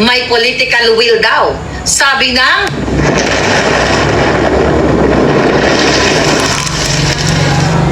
may political will daw. Sabi ng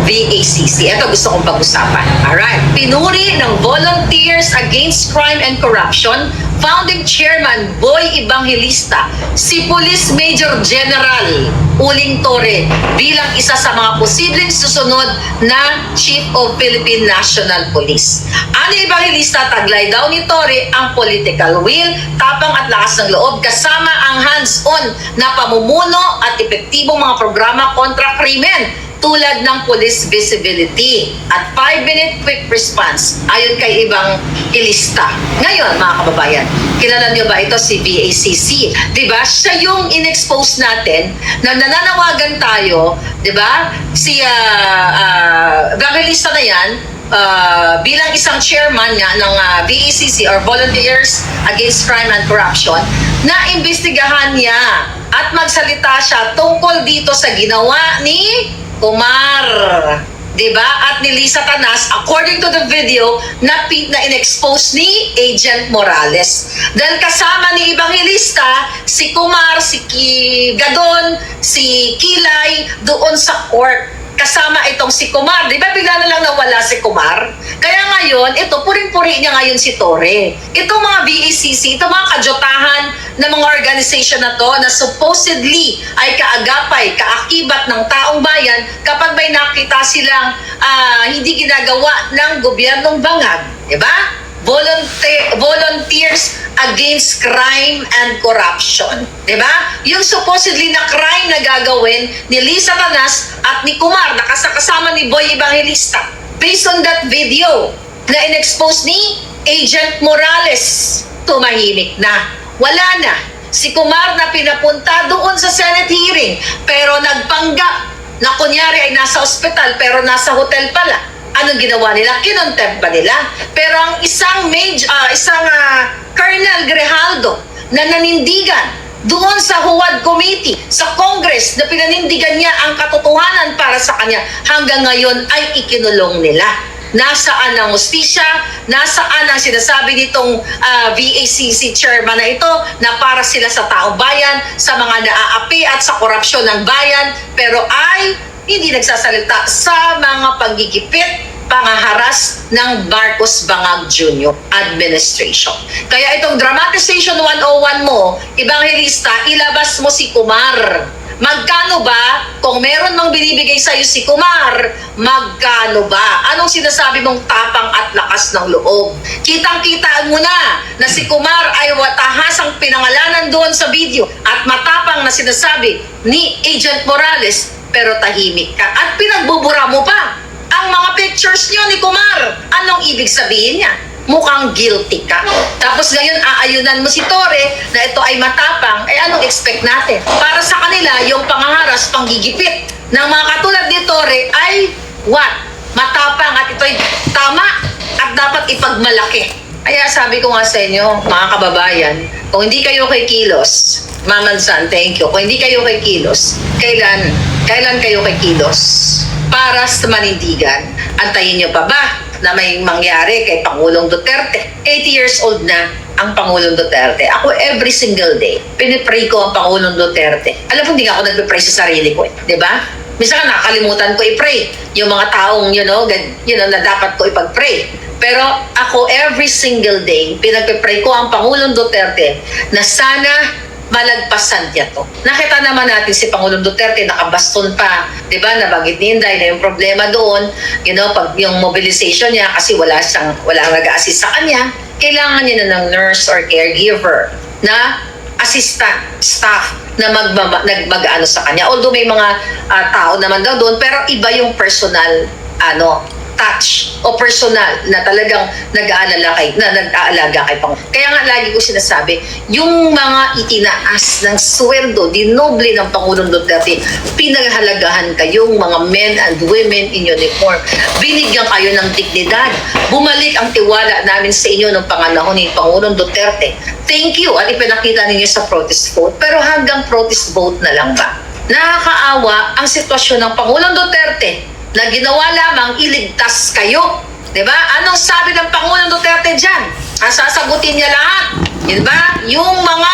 VACC. Ito gusto kong pag-usapan. Alright. Pinuri ng Volunteers Against Crime and Corruption, founding chairman Boy Evangelista, si Police Major General Uling Torre bilang isa sa mga posibleng susunod na Chief of Philippine National Police. Ano Evangelista, taglay daw ni Torre ang political will, tapang at lakas ng loob kasama ang hands-on na pamumuno at epektibong mga programa kontra krimen tulad ng police visibility at 5-minute quick response ayon kay ibang ilista. Ngayon, mga kababayan, kilala niyo ba ito si BACC? Di ba? Siya yung in-expose natin na nananawagan tayo, di ba? Si uh, uh, evangelista na yan, uh, bilang isang chairman nga ng uh, BACC or Volunteers Against Crime and Corruption, na imbestigahan niya at magsalita siya tungkol dito sa ginawa ni Kumar. 'Di ba? At ni Lisa Tanas, according to the video, na, na in-expose ni Agent Morales. Dahil kasama ni Evangelista, si Kumar, si Gadon, si Kilay, doon sa court kasama itong si Kumar. Di ba bigla na lang nawala si Kumar? Kaya ngayon, ito, puring-puri niya ngayon si Tore. Itong mga BACC, itong mga kajotahan mga organization na to na supposedly ay kaagapay, kaakibat ng taong bayan kapag may nakita silang ah, hindi ginagawa ng gobyernong bangag. Di ba? Volunteer, volunteers against crime and corruption. Ba? Yung supposedly na crime na gagawin ni Lisa Tanas at ni Kumar, nakasakasama ni Boy Evangelista. Based on that video na in-expose ni Agent Morales, tumahimik na. Wala na. Si Kumar na pinapunta doon sa Senate hearing, pero nagpanggap na kunyari ay nasa ospital pero nasa hotel pala anong ginawa nila? Kinontempt ba nila? Pero ang isang major, ah, isang ah, Colonel Grijaldo na nanindigan doon sa Huwad Committee, sa Congress, na pinanindigan niya ang katotohanan para sa kanya, hanggang ngayon ay ikinulong nila. Nasaan ang hustisya? Nasaan ang sinasabi nitong ah, VACC chairman na ito na para sila sa taong bayan, sa mga naaapi at sa korupsyon ng bayan, pero ay hindi nagsasalita sa mga panggigipit, pangaharas ng Marcos Bangag Jr. administration. Kaya itong dramatization 101 mo, Evangelista, ilabas mo si Kumar. Magkano ba, kung meron mang binibigay sa'yo si Kumar, magkano ba? Anong sinasabi mong tapang at lakas ng loob? Kitang-kita mo na na si Kumar ay watahas ang pinangalanan doon sa video at matapang na sinasabi ni Agent Morales pero tahimik ka at pinagbubura mo pa ang mga pictures nyo ni Kumar. Anong ibig sabihin niya? Mukhang guilty ka. Tapos ngayon aayunan mo si Tore na ito ay matapang, eh anong expect natin? Para sa kanila, yung pangaharas, panggigipit ng mga katulad ni Tore ay what? Matapang at ito'y tama at dapat ipagmalaki. Kaya sabi ko nga sa inyo, mga kababayan, kung hindi kayo kay Kilos, Mamansan, thank you. Kung hindi kayo kay Kilos, kailan, kailan kayo kay Kilos? Para sa manindigan, antayin nyo pa ba na may mangyari kay Pangulong Duterte? 80 years old na ang Pangulong Duterte. Ako every single day, pinipray ko ang Pangulong Duterte. Alam mo, hindi ako nagpipray sa sarili ko eh. Ba? Minsan nga nakakalimutan ko i-pray. Yung mga taong, you know, you know, na dapat ko ipag-pray. Pero ako every single day, pinagpipray ko ang Pangulong Duterte na sana malagpasan niya to. Nakita naman natin si Pangulong Duterte nakabaston pa, 'di ba? Nabanggit ni Inday na yung problema doon, you know, pag yung mobilization niya kasi wala siyang wala nag-assist sa kanya, kailangan niya na ng nurse or caregiver na assistant staff na magmama, nagmag-ano sa kanya. Although may mga ah, tao naman daw doon, pero iba yung personal ano touch o personal na talagang nag-aalala kay na nag-aalaga kay Pangulong. Kaya nga lagi ko sinasabi, yung mga itinaas ng sweldo, dinoble ng Pangulong Duterte, pinaghalagahan kayong mga men and women in uniform. Binigyan kayo ng dignidad. Bumalik ang tiwala namin sa inyo ng panganahon ni Pangulong Duterte. Thank you at ipinakita ninyo sa protest vote. Pero hanggang protest vote na lang ba? Nakakaawa ang sitwasyon ng Pangulong Duterte na ginawa lamang iligtas kayo. 'Di ba? Anong sabi ng Pangulong Duterte diyan? Ang sasagutin niya lahat. Di ba? Yung mga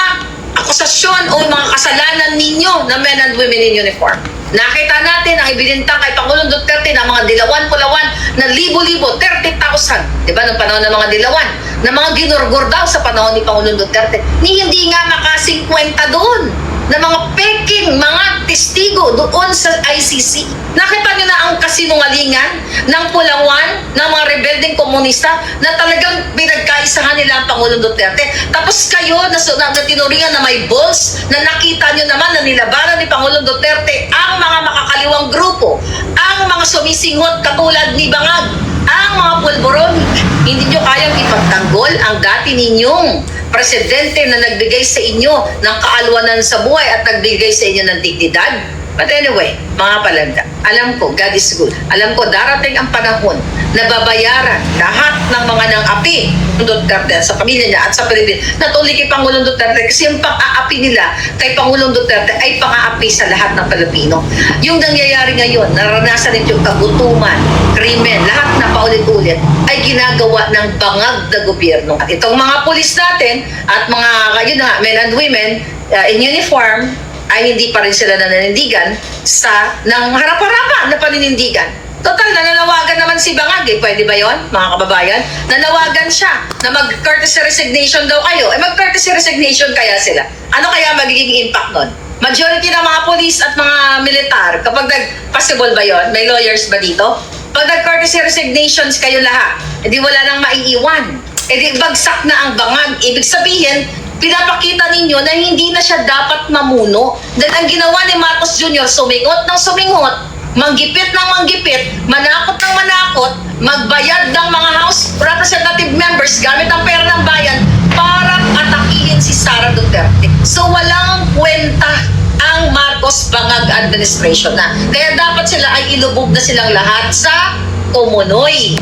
akusasyon o mga kasalanan ninyo na men and women in uniform. Nakita natin ang ibinintang kay Pangulong Duterte ng mga dilawan-pulawan na libo-libo, 30,000. Di ba? Noong panahon ng mga dilawan, na mga ginurgur daw sa panahon ni Pangulong Duterte. Ni hindi nga makasing kwenta doon na mga peking mga testigo doon sa ICC. Nakita niyo na ang kasinungalingan ng pulawan ng mga rebelding komunista na talagang pinagkaisahan nila ang Pangulong Duterte. Tapos kayo na, na, na tinuringan na may balls na nakita niyo naman na nilabanan ni Pangulong Duterte ang mga makakaliwang grupo, ang mga sumisinghot katulad ni Bangag, ang mga pulboroni. Hindi nyo kayang ipagtanggol ang dati ninyong presidente na nagbigay sa inyo ng kaalwanan sa buhay at nagbigay sa inyo ng dignidad. But anyway, mga palanda, alam ko, God is good. Alam ko, darating ang panahon na babayaran lahat ng mga nang api ng Duterte sa pamilya niya at sa Pilipinas na tuloy kay Pangulong Duterte kasi yung pang-aapi nila kay Pangulong Duterte ay pang-aapi sa lahat ng Pilipino. Yung nangyayari ngayon, naranasan ninyo kagutuman, krimen, lahat na paulit-ulit ay ginagawa ng bangag na gobyerno. At itong mga pulis natin at mga kayo na men and women uh, in uniform ay hindi pa rin sila nananindigan sa ng harap-harapan na paninindigan. Total, nananawagan naman si Bangag eh. Pwede ba yon mga kababayan? Nanawagan siya na mag-courtesy resignation daw kayo. Eh mag-courtesy resignation kaya sila. Ano kaya magiging impact nun? Majority ng mga police at mga militar, kapag nag-possible ba yon? May lawyers ba dito? Pag nag-courtesy resignations kayo lahat, edi wala nang maiiwan. Edi bagsak na ang bangag. Ibig sabihin, pinapakita ninyo na hindi na siya dapat mamuno. Dahil ang ginawa ni Marcos Jr., sumingot ng sumingot, manggipit ng manggipit, manakot ng manakot, magbayad ng mga House Representative members gamit ang pera ng bayan para atakihin si Sara Duterte. So walang kwenta ang Marcos Bangag administration na. Kaya dapat sila ay ilubog na silang lahat sa Tumunoy.